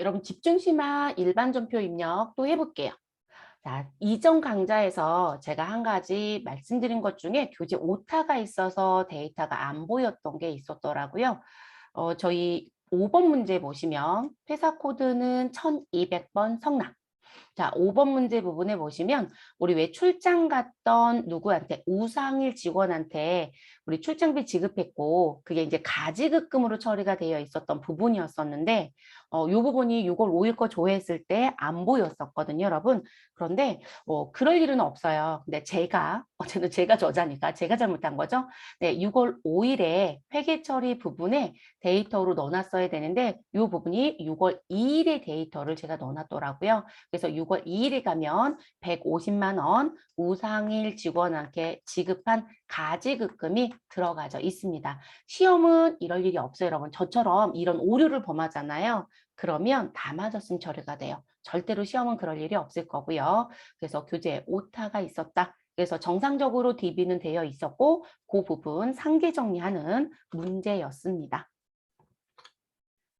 여러분 집중심화 일반 전표 입력 또 해볼게요. 자, 이전 강좌에서 제가 한 가지 말씀드린 것 중에 교재 오타가 있어서 데이터가 안 보였던 게 있었더라고요. 어, 저희 5번 문제 보시면 회사 코드는 1200번 성남. 자, 5번 문제 부분에 보시면 우리 왜 출장 갔던 누구한테 우상일 직원한테 우리 출장비 지급했고 그게 이제 가지급금으로 처리가 되어 있었던 부분이었었는데 어, 요 부분이 6월 5일 거 조회했을 때 안 보였었거든요, 여러분. 그런데 어, 그럴 일은 없어요. 근데 제가 어쨌든 제가 저자니까 제가 잘못한 거죠. 네, 6월 5일에 회계 처리 부분에 데이터로 넣어놨어야 되는데 이 부분이 6월 2일의 데이터를 제가 넣어놨더라고요. 그래서 6월 2일에 가면 150만 원 우상일 직원한테 지급한 가지급금이 들어가져 있습니다. 시험은 이럴 일이 없어요, 여러분. 저처럼 이런 오류를 범하잖아요. 그러면 다 맞았으면 처리가 돼요. 절대로 시험은 그럴 일이 없을 거고요. 그래서 교재에 오타가 있었다. 그래서 정상적으로 DB는 되어 있었고 그 부분 상계 정리하는 문제였습니다.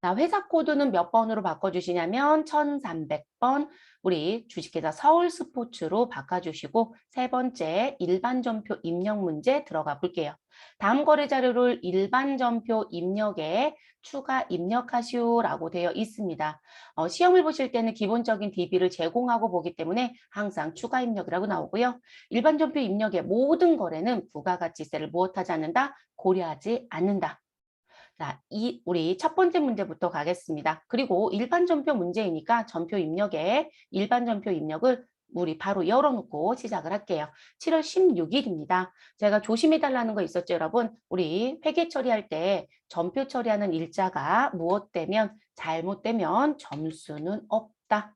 자, 회사 코드는 몇 번으로 바꿔주시냐면 1300번 우리 주식회사 서울스포츠로 바꿔주시고 세 번째 일반 전표 입력 문제 들어가 볼게요. 다음 거래 자료를 일반 전표 입력에 추가 입력하시오라고 되어 있습니다. 어, 시험을 보실 때는 기본적인 DB를 제공하고 보기 때문에 항상 추가 입력이라고 나오고요. 일반 전표 입력의 모든 거래는 부가가치세를 무엇하지 않는다? 고려하지 않는다. 자, 이 우리 첫 번째 문제부터 가겠습니다. 그리고 일반 전표 문제이니까 전표 입력에 일반 전표 입력을 우리 바로 열어놓고 시작을 할게요. 7월 16일입니다. 제가 조심해달라는 거 있었죠, 여러분? 우리 회계 처리할 때 전표 처리하는 일자가 무엇되면 잘못되면 점수는 없다.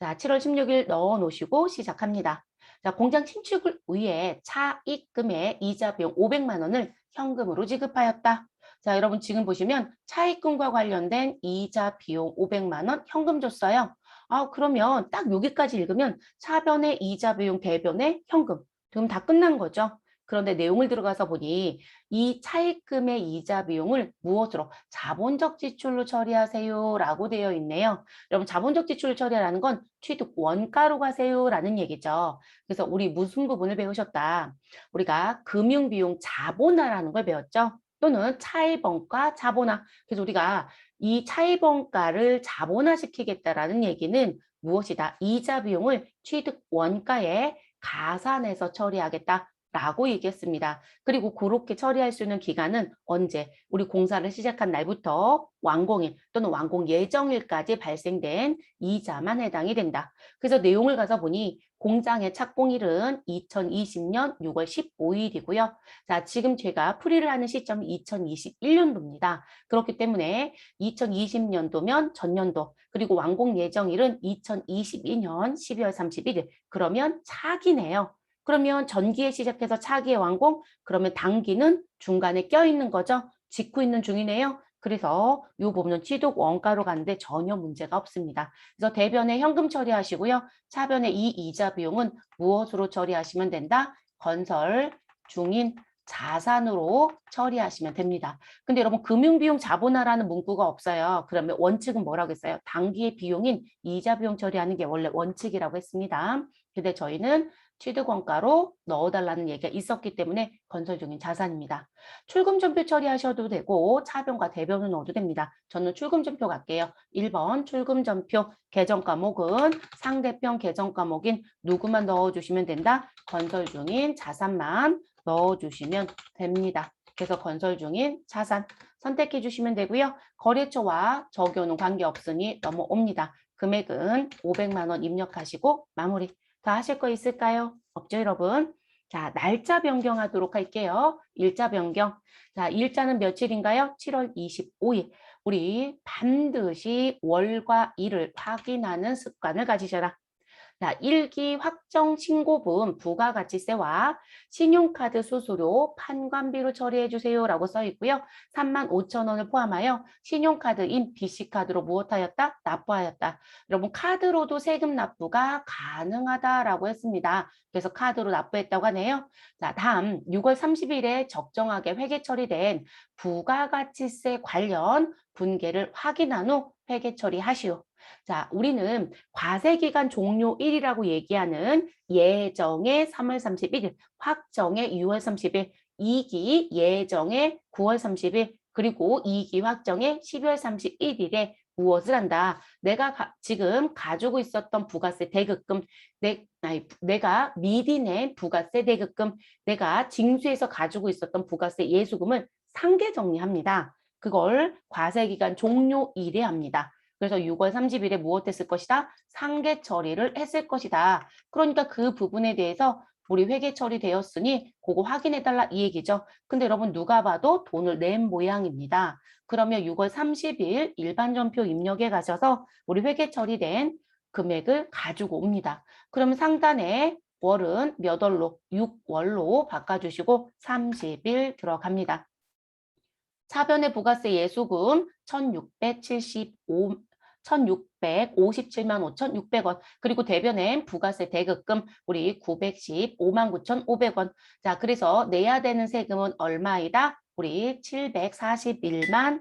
자, 7월 16일 넣어놓으시고 시작합니다. 자, 공장 신축을 위해 차입금의 이자 비용 500만 원을 현금으로 지급하였다. 자, 여러분 지금 보시면 차입금과 관련된 이자 비용 500만 원 현금 줬어요. 아, 그러면 딱 여기까지 읽으면 차변의 이자 비용 대변의 현금. 그럼 다 끝난 거죠. 그런데 내용을 들어가서 보니 이 차입금의 이자 비용을 무엇으로 자본적 지출로 처리하세요 라고 되어 있네요. 여러분 자본적 지출을 처리하라는 건 취득 원가로 가세요 라는 얘기죠. 그래서 우리 무슨 부분을 배우셨다. 우리가 금융비용 자본화라는 걸 배웠죠. 또는 차입원가 자본화. 그래서 우리가 이 차입원가를 자본화시키겠다라는 얘기는 무엇이다? 이자 비용을 취득 원가에 가산해서 처리하겠다. 라고 얘기했습니다. 그리고 그렇게 처리할 수 있는 기간은 언제? 우리 공사를 시작한 날부터 완공일 또는 완공 예정일까지 발생된 이자만 해당이 된다. 그래서 내용을 가서 보니 공장의 착공일은 2020년 6월 15일이고요. 자, 지금 제가 풀이를 하는 시점이 2021년도입니다. 그렇기 때문에 2020년도면 전년도 그리고 완공 예정일은 2022년 12월 31일 그러면 차기네요. 그러면 전기에 시작해서 차기의 완공 그러면 단기는 중간에 껴있는 거죠. 짓고 있는 중이네요. 그래서 이 부분은 취득 원가로 가는데 전혀 문제가 없습니다. 그래서 대변에 현금 처리하시고요. 차변의 이 이자 비용은 무엇으로 처리하시면 된다? 건설 중인 자산으로 처리하시면 됩니다. 근데 여러분 금융비용 자본화라는 문구가 없어요. 그러면 원칙은 뭐라고 했어요? 단기의 비용인 이자 비용 처리하는 게 원래 원칙이라고 했습니다. 근데 저희는 취득원가로 넣어달라는 얘기가 있었기 때문에 건설 중인 자산입니다. 출금전표 처리하셔도 되고 차변과 대변을 넣어도 됩니다. 저는 출금전표 갈게요. 1번 출금전표 계정 과목은 상대편 계정 과목인 누구만 넣어주시면 된다. 건설 중인 자산만 넣어주시면 됩니다. 그래서 건설 중인 자산 선택해 주시면 되고요. 거래처와 적용은 관계없으니 넘어옵니다. 금액은 500만 원 입력하시고 마무리. 더 하실 거 있을까요? 없죠, 여러분? 자, 날짜 변경하도록 할게요. 일자 변경. 자, 일자는 며칠인가요? 7월 25일. 우리 반드시 월과 일을 확인하는 습관을 가지셔라. 자, 일기 확정 신고분 부가가치세와 신용카드 수수료 판관비로 처리해 주세요 라고 써 있고요. 3만 5천 원을 포함하여 신용카드인 BC카드로 무엇하였다? 납부하였다. 여러분 카드로도 세금 납부가 가능하다라고 했습니다. 그래서 카드로 납부했다고 하네요. 자, 다음 6월 30일에 적정하게 회계 처리된 부가가치세 관련 분계를 확인한 후 회계 처리하시오. 자, 우리는 과세기간 종료일이라고 얘기하는 예정의 3월 31일, 확정의 6월 30일, 2기 예정의 9월 30일, 그리고 2기 확정의 12월 31일에 무엇을 한다? 내가 가- 지금 가지고 있었던 부가세 대급금, 내, 아니, 내가 미리 낸 부가세 대급금, 내가 징수해서 가지고 있었던 부가세 예수금을 상계 정리합니다. 그걸 과세기간 종료일에 합니다. 그래서 6월 30일에 무엇했을 것이다? 상계 처리를 했을 것이다. 그러니까 그 부분에 대해서 우리 회계 처리되었으니 그거 확인해달라 이 얘기죠. 근데 여러분 누가 봐도 돈을 낸 모양입니다. 그러면 6월 30일 일반 전표 입력에 가셔서 우리 회계 처리된 금액을 가지고 옵니다. 그러면 상단에 월은 몇 월로? 6월로 바꿔주시고 30일 들어갑니다. 차변의 부가세 예수금 1675 1657만 5,600원 그리고 대변엔 부가세 대급금 우리 915만 9,500원 자 그래서 내야 되는 세금은 얼마이다? 우리 741만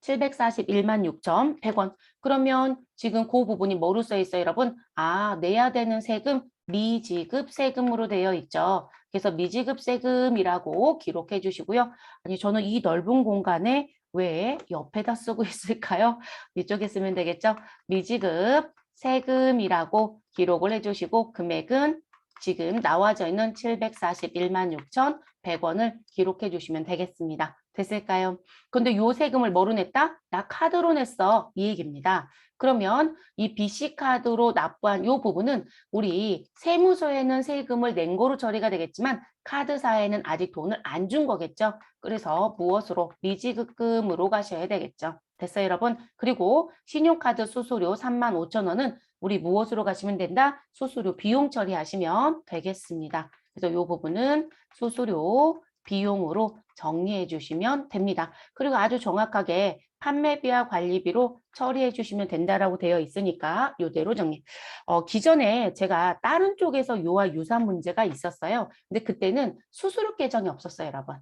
741만 6,100원 그러면 지금 그 부분이 뭐로 써 있어요 여러분? 아 내야 되는 세금 미지급 세금으로 되어 있죠. 그래서 미지급 세금이라고 기록해 주시고요. 아니 저는 이 넓은 공간에 왜 옆에다 쓰고 있을까요? 이쪽에 쓰면 되겠죠? 미지급 세금이라고 기록을 해주시고 금액은 지금 나와져 있는 741만 6,100원을 기록해 주시면 되겠습니다. 됐을까요? 근데 요 세금을 뭐로 냈다? 나 카드로 냈어. 이 얘기입니다. 그러면 이 BC카드로 납부한 요 부분은 우리 세무서에는 세금을 낸 거로 처리가 되겠지만 카드사에는 아직 돈을 안 준 거겠죠. 그래서 무엇으로? 미지급금으로 가셔야 되겠죠. 됐어요, 여러분? 그리고 신용카드 수수료 3만 5천 원은 우리 무엇으로 가시면 된다? 수수료 비용 처리하시면 되겠습니다. 그래서 이 부분은 수수료 비용으로 정리해 주시면 됩니다. 그리고 아주 정확하게 판매비와 관리비로 처리해 주시면 된다라고 되어 있으니까 이대로 정리. 어, 기존에 제가 다른 쪽에서 요와 유사한 문제가 있었어요. 근데 그때는 수수료 계정이 없었어요, 여러분.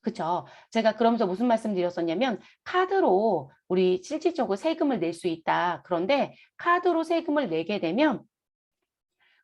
그쵸? 제가 그러면서 무슨 말씀 드렸었냐면 카드로 우리 실질적으로 세금을 낼 수 있다. 그런데 카드로 세금을 내게 되면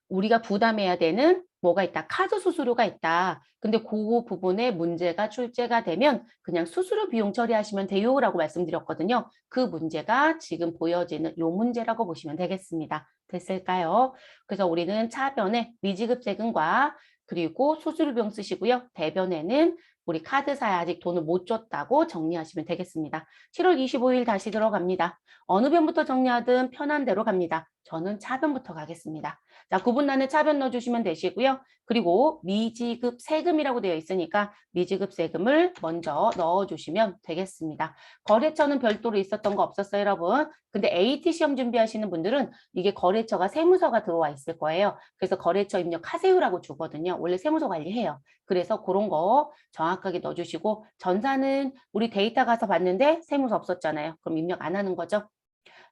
우리가 부담해야 되는 뭐가 있다. 카드 수수료가 있다. 근데 그 부분에 문제가 출제가 되면 그냥 수수료 비용 처리하시면 돼요라고 말씀드렸거든요. 그 문제가 지금 보여지는 요 문제라고 보시면 되겠습니다. 됐을까요? 그래서 우리는 차변에 미지급 세금과 그리고 수수료 비용 쓰시고요. 대변에는 우리 카드사에 아직 돈을 못 줬다고 정리하시면 되겠습니다. 7월 25일 다시 들어갑니다. 어느 변부터 정리하든 편한 대로 갑니다. 저는 차변부터 가겠습니다. 자, 구분란에 차변 넣어주시면 되시고요. 그리고 미지급 세금이라고 되어 있으니까 미지급 세금을 먼저 넣어주시면 되겠습니다. 거래처는 별도로 있었던 거 없었어요, 여러분? 근데 AT 시험 준비하시는 분들은 이게 거래처가 세무서가 들어와 있을 거예요. 그래서 거래처 입력하세요라고 주거든요. 원래 세무서 관리해요. 그래서 그런 거 정확하게 넣어주시고 전사는 우리 데이터 가서 봤는데 세무서 없었잖아요. 그럼 입력 안 하는 거죠.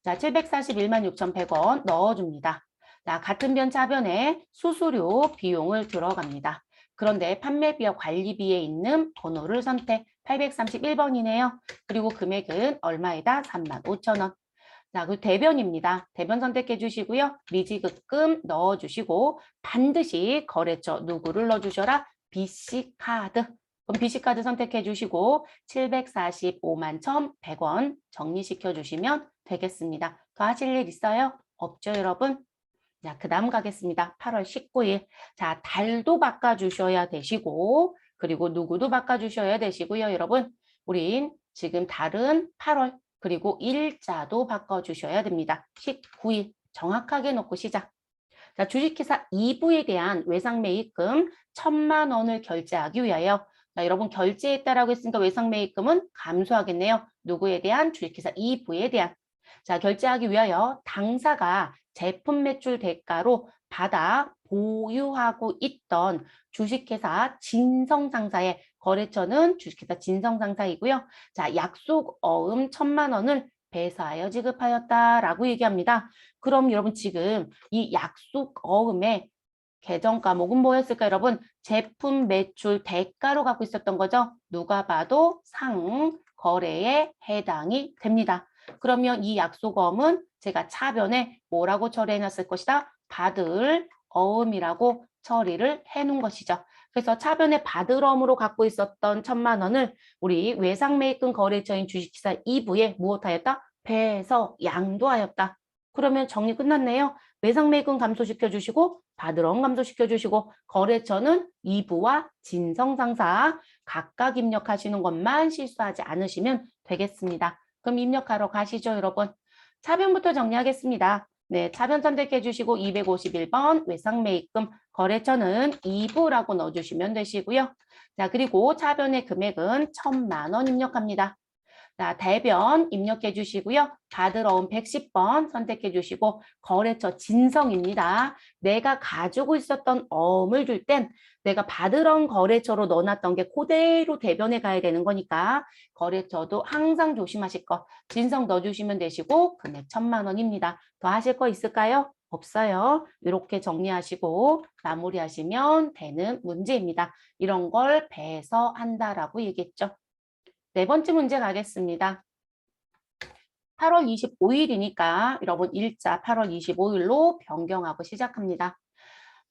자, 741만 6,100원 넣어줍니다. 자, 같은 변 차변에 수수료 비용을 들어갑니다. 그런데 판매비와 관리비에 있는 번호를 선택 831번이네요. 그리고 금액은 얼마이다? 3만 5천 원. 자, 그 대변입니다. 대변 선택해 주시고요. 미지급금 넣어 주시고 반드시 거래처 누구를 넣어 주셔라? BC카드. 그럼 BC카드 선택해 주시고 745만 1,100원 정리시켜 주시면 되겠습니다. 더 하실 일 있어요? 없죠, 여러분? 자, 그 다음 가겠습니다. 8월 19일. 자, 달도 바꿔주셔야 되시고, 그리고 누구도 바꿔주셔야 되시고요, 여러분. 우린 지금 달은 8월, 그리고 일자도 바꿔주셔야 됩니다. 19일. 정확하게 놓고 시작. 자, 주식회사 2부에 대한 외상매입금 1천만 원을 결제하기 위하여 자, 여러분 결제했다라고 했으니까 외상매입금은 감소하겠네요. 누구에 대한? 주식회사 2부에 대한. 자, 결제하기 위하여 당사가 제품 매출 대가로 받아 보유하고 있던 주식회사 진성상사의 거래처는 주식회사 진성상사이고요. 자, 약속 어음 천만 원을 배사하여 지급하였다라고 얘기합니다. 그럼 여러분 지금 이 약속 어음의 계정 과목은 뭐였을까 여러분? 제품 매출 대가로 갖고 있었던 거죠. 누가 봐도 상 거래에 해당이 됩니다. 그러면 이 약속어음은 제가 차변에 뭐라고 처리해 놨을 것이다? 받을 어음이라고 처리를 해 놓은 것이죠. 그래서 차변에 받을 어음으로 갖고 있었던 천만 원을 우리 외상매입금 거래처인 주식시사 2부에 무엇하였다? 배에서 양도하였다. 그러면 정리 끝났네요. 외상매입금 감소시켜 주시고 받을 어음 감소시켜 주시고 거래처는 2부와 진성상사 각각 입력하시는 것만 실수하지 않으시면 되겠습니다. 그럼 입력하러 가시죠, 여러분. 차변부터 정리하겠습니다. 네, 차변 선택해 주시고 251번 외상 매입금 거래처는 2부라고 넣어주시면 되시고요. 자, 그리고 차변의 금액은 1천만 원 입력합니다. 자, 대변 입력해 주시고요. 어음 110번 선택해 주시고 거래처 진성입니다. 내가 가지고 있었던 어음을 줄 땐 내가 어음 거래처로 넣어놨던 게 그대로 대변에 가야 되는 거니까 거래처도 항상 조심하실 거 진성 넣어주시면 되시고 금액 천만 원입니다. 더 하실 거 있을까요? 없어요. 이렇게 정리하시고 마무리하시면 되는 문제입니다. 이런 걸 배서 한다라고 얘기했죠. 네 번째 문제 가겠습니다. 8월 25일이니까 여러분 일자 8월 25일로 변경하고 시작합니다.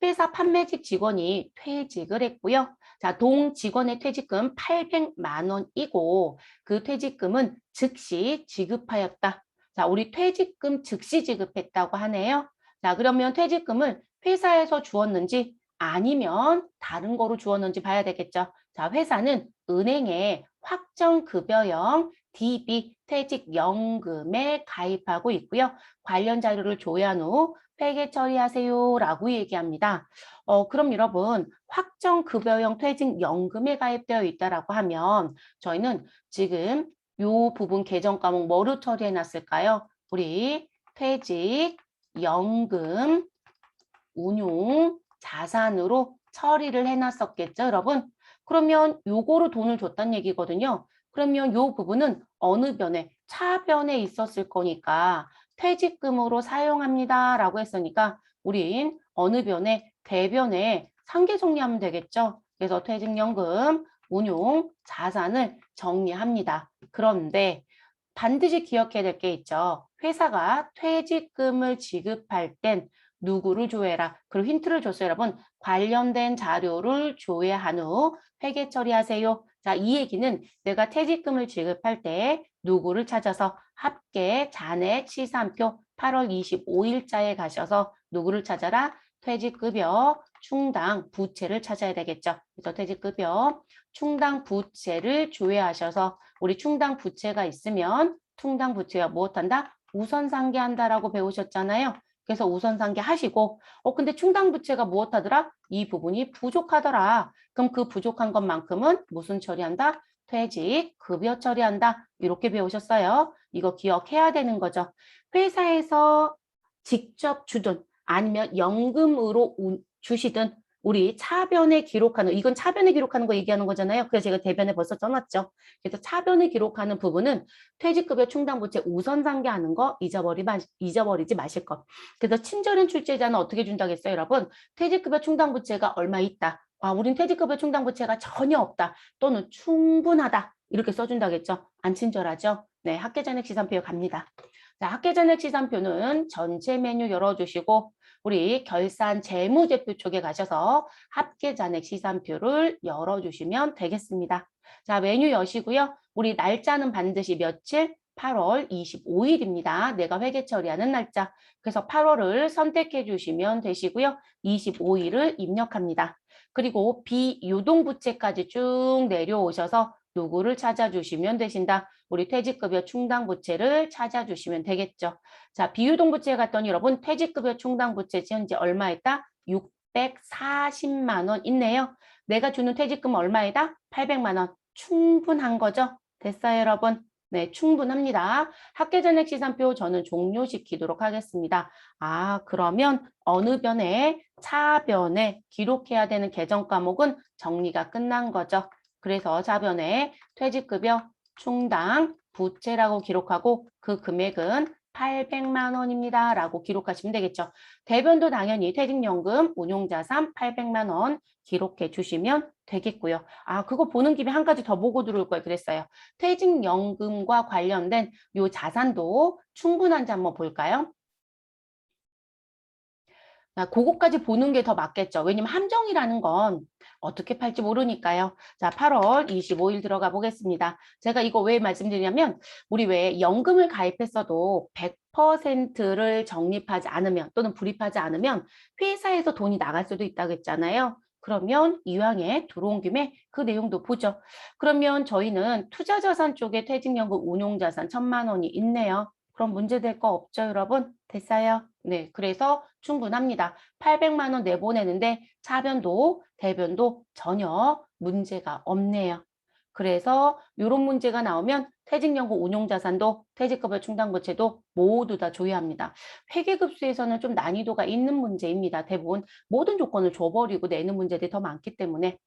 회사 판매직 직원이 퇴직을 했고요. 자, 동 직원의 퇴직금 800만 원이고 그 퇴직금은 즉시 지급하였다. 자, 우리 퇴직금 즉시 지급했다고 하네요. 자, 그러면 퇴직금을 회사에서 주었는지 아니면 다른 거로 주었는지 봐야 되겠죠. 자, 회사는 은행에 확정급여형 DB 퇴직연금에 가입하고 있고요. 관련 자료를 조회한 후 폐기 처리하세요 라고 얘기합니다. 어, 그럼 여러분 확정급여형 퇴직연금에 가입되어 있다라고 하면 저희는 지금 요 부분 계정 과목 뭐로 처리해 놨을까요? 우리 퇴직연금 운용 자산으로 처리를 해놨었겠죠, 여러분? 그러면 요거로 돈을 줬단 얘기거든요. 그러면 요 부분은 어느 변에 차변에 있었을 거니까 퇴직금으로 사용합니다 라고 했으니까 우린 어느 변에 대변에 상계 정리하면 되겠죠. 그래서 퇴직연금 운용 자산을 정리합니다. 그런데 반드시 기억해야 될 게 있죠. 회사가 퇴직금을 지급할 땐 누구를 조회라. 그리고 힌트를 줬어요, 여러분. 관련된 자료를 조회한 후 회계 처리하세요. 자, 이 얘기는 내가 퇴직금을 지급할 때 누구를 찾아서 합계 잔액 시산표 8월 25일자에 가셔서 누구를 찾아라? 퇴직급여 충당 부채를 찾아야 되겠죠. 그래서 퇴직급여 충당 부채를 조회하셔서 우리 충당 부채가 있으면 충당 부채가 무엇한다? 우선 상계한다라고 배우셨잖아요. 그래서 우선 상계 하시고 어 근데 충당 부채가 무엇하더라? 이 부분이 부족하더라. 그럼 그 부족한 것만큼은 무슨 처리한다? 퇴직, 급여 처리한다. 이렇게 배우셨어요. 이거 기억해야 되는 거죠. 회사에서 직접 주든 아니면 연금으로 우- 주시든 우리 차변에 기록하는 이건 차변에 기록하는 거 얘기하는 거잖아요. 그래서 제가 대변에 벌써 써놨죠. 그래서 차변에 기록하는 부분은 퇴직급여 충당부채 우선 상계하는 거 잊어버리, 마, 잊어버리지 마실 것. 그래서 친절한 출제자는 어떻게 준다고 했어요, 여러분? 퇴직급여 충당부채가 얼마 있다. 아, 우린 퇴직급여 충당부채가 전혀 없다. 또는 충분하다. 이렇게 써준다겠죠. 안 친절하죠? 네, 학계전액 시산표 갑니다. 자, 학계전액 시산표는 전체 메뉴 열어주시고 우리 결산 재무제표 쪽에 가셔서 합계잔액 시산표를 열어주시면 되겠습니다. 자, 메뉴 여시고요. 우리 날짜는 반드시 며칠? 8월 25일입니다. 내가 회계 처리하는 날짜. 그래서 8월을 선택해 주시면 되시고요. 25일을 입력합니다. 그리고 비유동부채까지 쭉 내려오셔서 누구를 찾아주시면 되신다. 우리 퇴직급여 충당부채를 찾아주시면 되겠죠. 자, 비유동부채 갔더니 여러분 퇴직급여 충당부채 현재 얼마였다? 640만 원 있네요. 내가 주는 퇴직금 얼마이다? 800만 원. 충분한 거죠? 됐어요, 여러분? 네, 충분합니다. 학계전액 시산표 저는 종료시키도록 하겠습니다. 아, 그러면 어느 변에 차변에 기록해야 되는 계정 과목은 정리가 끝난 거죠. 그래서 차변에 퇴직급여 충당 부채라고 기록하고 그 금액은 800만 원입니다. 라고 기록하시면 되겠죠. 대변도 당연히 퇴직연금, 운용자산 800만 원 기록해 주시면 되겠고요. 아, 그거 보는 김에 한 가지 더 보고 들어올 걸 그랬어요. 퇴직연금과 관련된 요 자산도 충분한지 한번 볼까요? 자, 그거까지 보는 게 더 맞겠죠. 왜냐면 함정이라는 건 어떻게 팔지 모르니까요. 자, 8월 25일 들어가 보겠습니다. 제가 이거 왜 말씀드리냐면 우리 왜 연금을 가입했어도 100%를 적립하지 않으면 또는 불입하지 않으면 회사에서 돈이 나갈 수도 있다고 했잖아요. 그러면 이왕에 들어온 김에 그 내용도 보죠. 그러면 저희는 투자자산 쪽에 퇴직연금 운용자산 천만 원이 있네요. 그럼 문제될 거 없죠, 여러분? 됐어요? 네, 그래서 충분합니다. 800만 원 내보내는데 차변도 대변도 전혀 문제가 없네요. 그래서 이런 문제가 나오면 퇴직연금 운용자산도 퇴직급여 충당부채도 모두 다 조회합니다. 회계급수에서는 좀 난이도가 있는 문제입니다. 대부분 모든 조건을 줘버리고 내는 문제들이 더 많기 때문에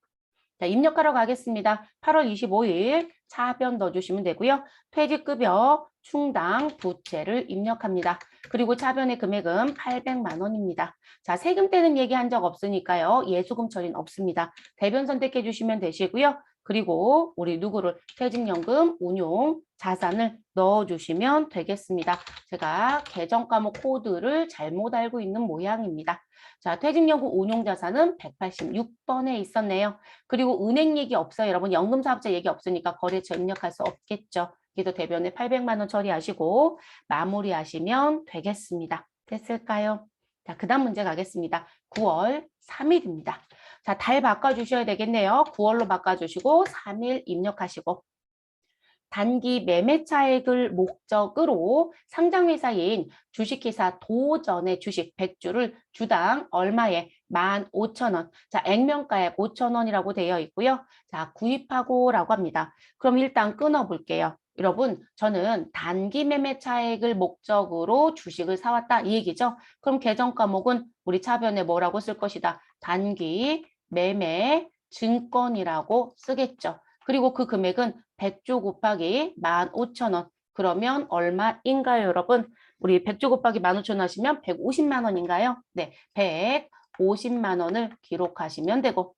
자, 입력하러 가겠습니다. 8월 25일 차변 넣어주시면 되고요. 퇴직급여 충당 부채를 입력합니다. 그리고 차변의 금액은 800만 원입니다. 자, 세금 떼는 얘기한 적 없으니까요. 예수금 처리는 없습니다. 대변 선택해 주시면 되시고요. 그리고 우리 누구를 퇴직연금 운용 자산을 넣어주시면 되겠습니다. 제가 계정 과목 코드를 잘못 알고 있는 모양입니다. 자, 퇴직연금 운용자산은 186번에 있었네요. 그리고 은행 얘기 없어요. 여러분 연금사업자 얘기 없으니까 거래처 입력할 수 없겠죠. 그래서 대변에 800만 원 처리하시고 마무리하시면 되겠습니다. 됐을까요? 자, 그 다음 문제 가겠습니다. 9월 3일입니다. 자, 달 바꿔주셔야 되겠네요. 9월로 바꿔주시고 3일 입력하시고 단기 매매 차익을 목적으로 상장회사인 주식회사 도전의 주식 100주를 주당 얼마에 15,000원. 자, 액면가액 5,000원이라고 되어 있고요. 자, 구입하고라고 합니다. 그럼 일단 끊어볼게요. 여러분, 저는 단기 매매 차익을 목적으로 주식을 사왔다 이 얘기죠. 그럼 계정 과목은 우리 차변에 뭐라고 쓸 것이다. 단기 매매 증권이라고 쓰겠죠. 그리고 그 금액은 100조 곱하기 15,000원. 그러면 얼마인가요, 여러분? 우리 100조 곱하기 15,000원 하시면 150만 원인가요? 네, 150만 원을 기록하시면 되고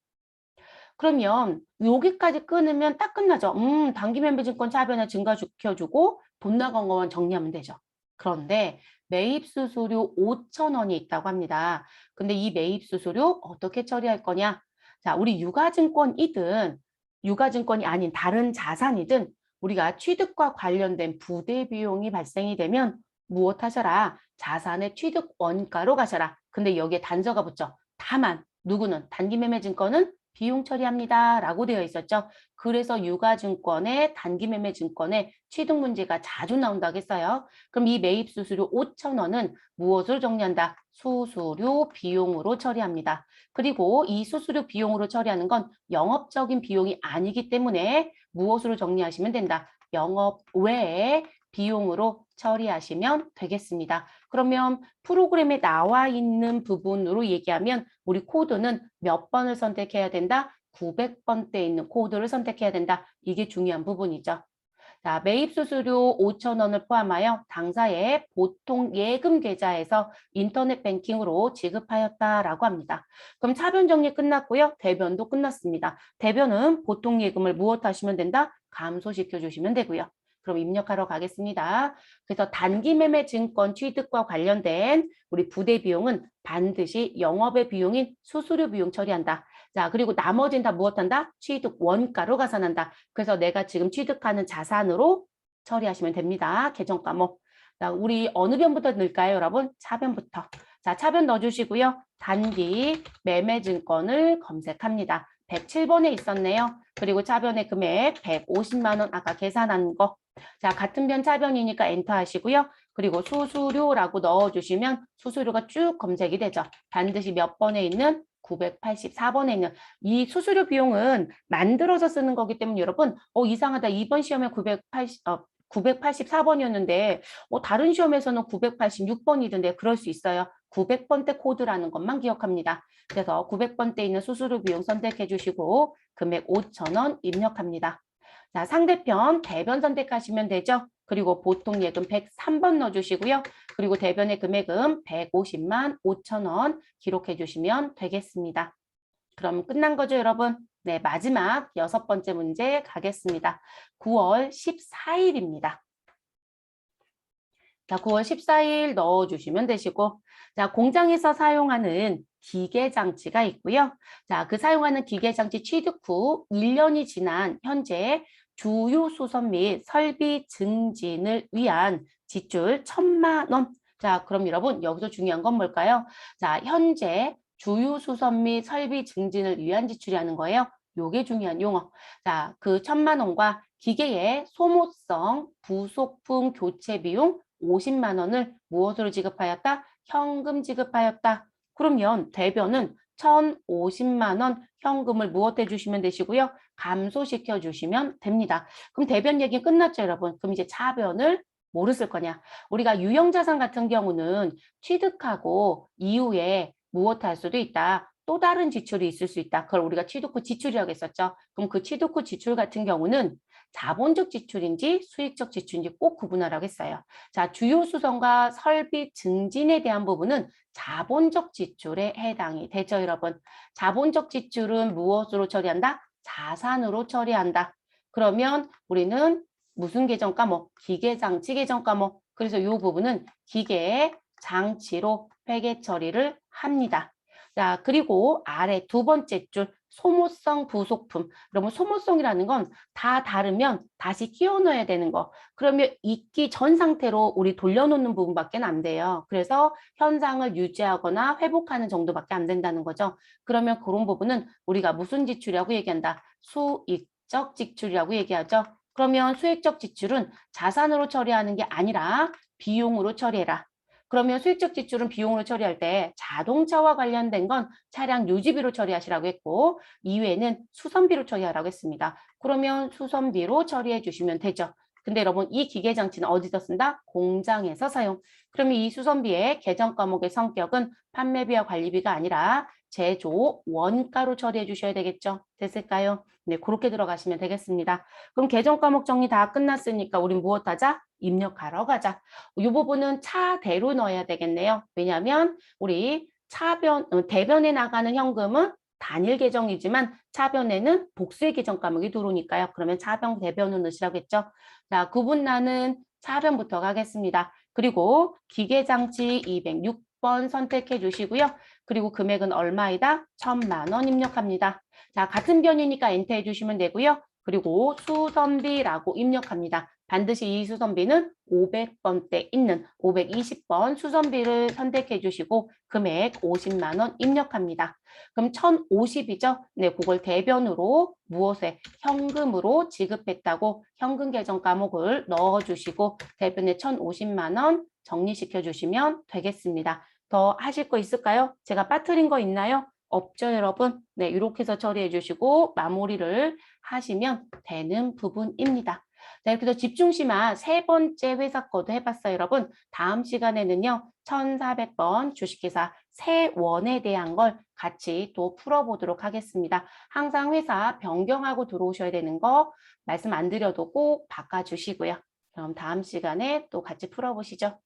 그러면 여기까지 끊으면 딱 끝나죠. 음, 단기 매매 증권 차변에 증가시켜주고 돈 나간 것만 정리하면 되죠. 그런데 매입 수수료 5천 원이 있다고 합니다. 근데 이 매입 수수료 어떻게 처리할 거냐? 자, 우리 유가증권이든 유가증권이 아닌 다른 자산이든 우리가 취득과 관련된 부대 비용이 발생이 되면 무엇 하셔라? 자산의 취득 원가로 가셔라. 근데 여기에 단서가 붙죠. 다만 누구는 단기 매매 증권은 비용 처리합니다. 라고 되어 있었죠. 그래서 유가증권의 단기 매매 증권의 취득 문제가 자주 나온다고 했어요. 그럼 이 매입 수수료 5천 원은 무엇으로 정리한다? 수수료 비용으로 처리합니다. 그리고 이 수수료 비용으로 처리하는 건 영업적인 비용이 아니기 때문에 무엇으로 정리하시면 된다? 영업 외에 비용으로 처리하시면 되겠습니다. 그러면 프로그램에 나와 있는 부분으로 얘기하면 우리 코드는 몇 번을 선택해야 된다? 900번대 있는 코드를 선택해야 된다. 이게 중요한 부분이죠. 자, 매입 수수료 5,000원을 포함하여 당사의 보통 예금 계좌에서 인터넷 뱅킹으로 지급하였다라고 합니다. 그럼 차변 정리 끝났고요. 대변도 끝났습니다. 대변은 보통 예금을 무엇 하시면 된다? 감소시켜 주시면 되고요. 그럼 입력하러 가겠습니다. 그래서 단기 매매 증권 취득과 관련된 우리 부대 비용은 반드시 영업의 비용인 수수료 비용 처리한다. 자, 그리고 나머지는 다 무엇한다? 취득 원가로 가산한다. 그래서 내가 지금 취득하는 자산으로 처리하시면 됩니다. 계정 과목. 자, 우리 어느 변부터 넣을까요, 여러분? 차변부터. 자, 차변 넣어주시고요. 단기 매매 증권을 검색합니다. 107번에 있었네요. 그리고 차변의 금액 150만 원 아까 계산한 거. 자, 같은 변 차변이니까 엔터 하시고요. 그리고 수수료라고 넣어주시면 수수료가 쭉 검색이 되죠. 반드시 몇 번에 있는 984번에 있는 이 수수료 비용은 만들어서 쓰는 거기 때문에 여러분 어 이상하다. 이번 시험에 980 어, 984번이었는데 어, 다른 시험에서는 986번이던데 그럴 수 있어요. 900번대 코드라는 것만 기억합니다. 그래서 900번대 있는 수수료 비용 선택해 주시고 금액 5,000원 입력합니다. 자, 상대편 대변 선택하시면 되죠. 그리고 보통 예금 103번 넣어주시고요. 그리고 대변의 금액은 150만 5천 원 기록해 주시면 되겠습니다. 그럼 끝난 거죠, 여러분? 네, 마지막 여섯 번째 문제 가겠습니다. 9월 14일입니다. 자, 9월 14일 넣어주시면 되시고, 자, 공장에서 사용하는 기계 장치가 있고요. 자, 그 사용하는 기계 장치 취득 후 1년이 지난 현재 주요 수선 및 설비 증진을 위한 지출 천만 원. 자, 그럼 여러분 여기서 중요한 건 뭘까요? 자, 현재 주요 수선 및 설비 증진을 위한 지출이라는 거예요. 요게 중요한 용어. 자, 그 천만 원과 기계의 소모성 부속품 교체 비용 50만 원을 무엇으로 지급하였다? 현금 지급하였다. 그러면 대변은 1,050만 원 현금을 무엇해 주시면 되시고요. 감소시켜 주시면 됩니다. 그럼 대변 얘기 끝났죠, 여러분? 그럼 이제 차변을 뭐를 쓸 거냐? 우리가 유형자산 같은 경우는 취득하고 이후에 무엇 할 수도 있다. 또 다른 지출이 있을 수 있다. 그걸 우리가 취득 후 지출이라고 했었죠. 그럼 그 취득 후 지출 같은 경우는 자본적 지출인지 수익적 지출인지 꼭 구분하라고 했어요. 자, 주요 수선과 설비 증진에 대한 부분은 자본적 지출에 해당이 되죠, 여러분. 자본적 지출은 무엇으로 처리한다? 자산으로 처리한다. 그러면 우리는 무슨 계정 과목? 기계 장치 계정 과목. 그래서 이 부분은 기계 장치로 회계 처리를 합니다. 자, 그리고 아래 두 번째 줄 소모성 부속품. 그러면 소모성이라는 건 다 다르면 다시 끼워 넣어야 되는 거. 그러면 있기 전 상태로 우리 돌려놓는 부분밖에 안 돼요. 그래서 현상을 유지하거나 회복하는 정도밖에 안 된다는 거죠. 그러면 그런 부분은 우리가 무슨 지출이라고 얘기한다? 수익적 지출이라고 얘기하죠. 그러면 수익적 지출은 자산으로 처리하는 게 아니라 비용으로 처리해라. 그러면 수익적 지출은 비용으로 처리할 때 자동차와 관련된 건 차량 유지비로 처리하시라고 했고 이외에는 수선비로 처리하라고 했습니다. 그러면 수선비로 처리해 주시면 되죠. 근데 여러분 이 기계 장치는 어디서 쓴다? 공장에서 사용. 그러면 이 수선비의 계정 과목의 성격은 판매비와 관리비가 아니라 제조 원가로 처리해 주셔야 되겠죠. 됐을까요? 네, 그렇게 들어가시면 되겠습니다. 그럼 계정 과목 정리 다 끝났으니까 우린 무엇 하자? 입력하러 가자. 이 부분은 차대로 넣어야 되겠네요. 왜냐하면 우리 차변, 어, 대변에 나가는 현금은 단일 계정이지만 차변에는 복수의 계정 과목이 들어오니까요. 그러면 차변, 대변을 넣으시라고 했죠. 자, 구분나는 차변부터 가겠습니다. 그리고 기계장치 206번 선택해 주시고요. 그리고 금액은 얼마이다? 천만 원 입력합니다. 자, 같은 변이니까 엔터 해 주시면 되고요. 그리고 수선비라고 입력합니다. 반드시 이 수선비는 500번대 있는 520번 수선비를 선택해 주시고 금액 50만 원 입력합니다. 그럼 1050이죠? 네, 그걸 대변으로 무엇에 현금으로 지급했다고 현금 계정 과목을 넣어 주시고 대변에 1050만 원 정리시켜 주시면 되겠습니다. 더 하실 거 있을까요? 제가 빠뜨린 거 있나요? 없죠, 여러분? 네, 이렇게 해서 처리해 주시고 마무리를 하시면 되는 부분입니다. 자, 이렇게 해서 집중심화 세 번째 회사 거도 해봤어요, 여러분. 다음 시간에는요, 1400번 주식회사 세원에 대한 걸 같이 또 풀어보도록 하겠습니다. 항상 회사 변경하고 들어오셔야 되는 거 말씀 안 드려도 꼭 바꿔주시고요. 그럼 다음 시간에 또 같이 풀어보시죠.